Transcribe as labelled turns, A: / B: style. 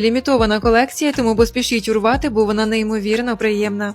A: лімітована колекція, тому поспішіть урвати, бо вона неймовірно приємна.